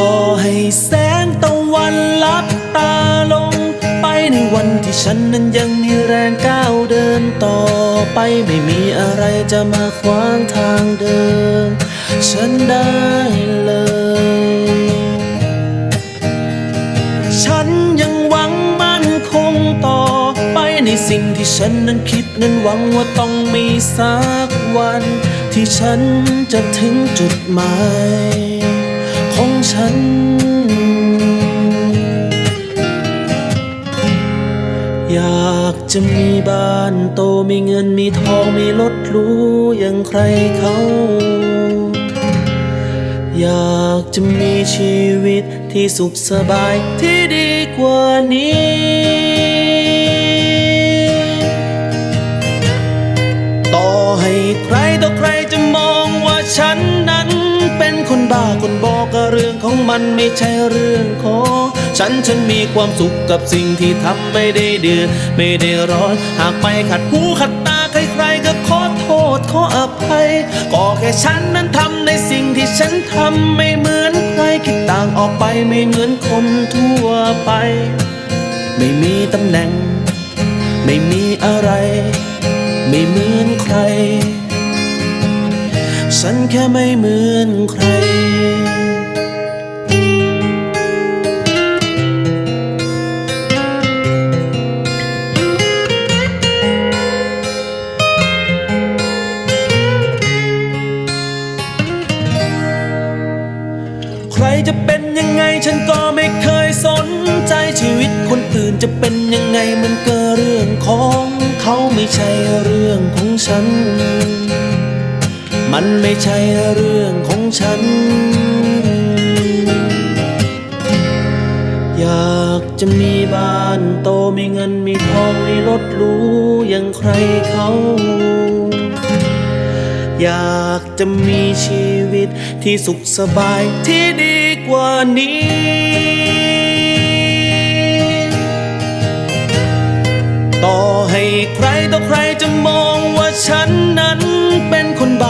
ขอให้แสงตะวันลับตาลง ไปในวันที่ฉันนั้นยังมีแรงก้าวเดินต่อไปไม่มีอะไรจะมาขวางทางเดิน ฉันได้เลย ฉันยังหวังมั่นคงต่อไปในสิ่งที่ฉันนั้นคิดนั้นหวังว่าต้องมีสักวัน ที่ฉันจะถึงจุดหมาย ฉัน อยากจะมีบ้านโตมีเงินมีทองมีรถรู้อย่างใครเขา อยากจะมีชีวิตที่สุขสบายที่ดีกว่านี้ ก็เรื่องของมันไม่ใช่เรื่องของ ฉันฉันมีความสุขกับสิ่งที่ทำไม่ได้เดือดไม่ได้ร้อน หากไปขัดหูขัดตาใครๆก็ขอโทษขออภัย ก็แค่ฉันนั้นทำในสิ่งที่ฉันทำไม่เหมือนใครคิดต่างออกไปไม่เหมือนคนทั่วไป ไม่มีตำแหน่ง ไม่มีอะไร ไม่เหมือนใคร ฉันแค่ไม่เหมือนใคร ใครจะเป็นยังไงฉันก็ไม่เคยสนใจชีวิตคนอื่นจะเป็นยังไงมันก็เรื่องของเขาไม่ใช่เรื่องของฉัน มันไม่ใช่เรื่องของฉัน อยากจะมีบ้านโตมีเงินมีทองมีรถหรูอย่างใครเขา อยากจะมีชีวิตที่สุขสบายที่ดีกว่านี้ต่อให้ใครต่อใครจะมองว่าฉันนั้นเป็น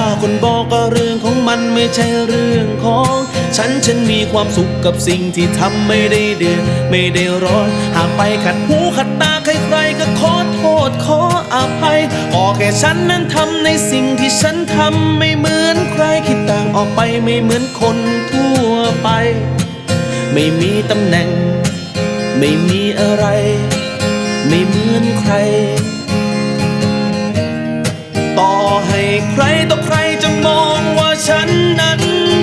คนบ้าคนบอกก็เรื่องของมันไม่ใช่เรื่องของ ฉันฉันมีความสุขกับสิ่งที่ทำไม่ได้เดือดไม่ได้ร้อน หากไปขัดหูขัดตาใครๆก็ขอโทษขออภัยก็แค่ฉันนั้นทำในสิ่งที่ฉันทำไม่เหมือนใครคิดต่างออกไปไม่เหมือนคนทั่วไป ไม่มีตำแหน่ง ไม่มีอะไร ไม่เหมือนใคร ให้ใครต่อใครจะมองว่าฉันนั้น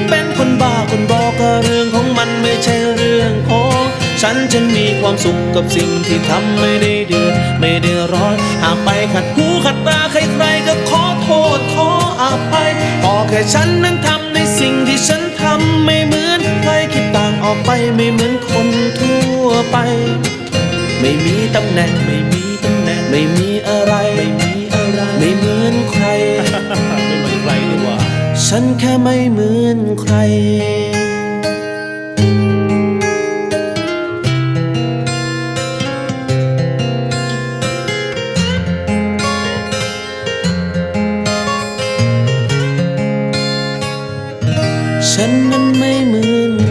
เป็นคนบ้าคนบอกก็เรื่องของมันไม่ใช่เรื่องของ ฉันฉันมีความสุขกับสิ่งที่ทำไม่ได้เดือดไม่ได้ร้อนหากไปขัดหูขัดตาใครๆก็ขอโทษขออภัยก็แค่ฉันนั้นทำในสิ่งที่ฉันทำไม่เหมือนใครคิดต่างออกไปไม่เหมือนคนทั่วไป ไม่มีตำแหน่งไม่มีตำแหน่งไม่มีอะไรไม่มีอะไรไม่เหมือน ฉันแค่ไม่เหมือนใคร ฉันนั้นไม่เหมือน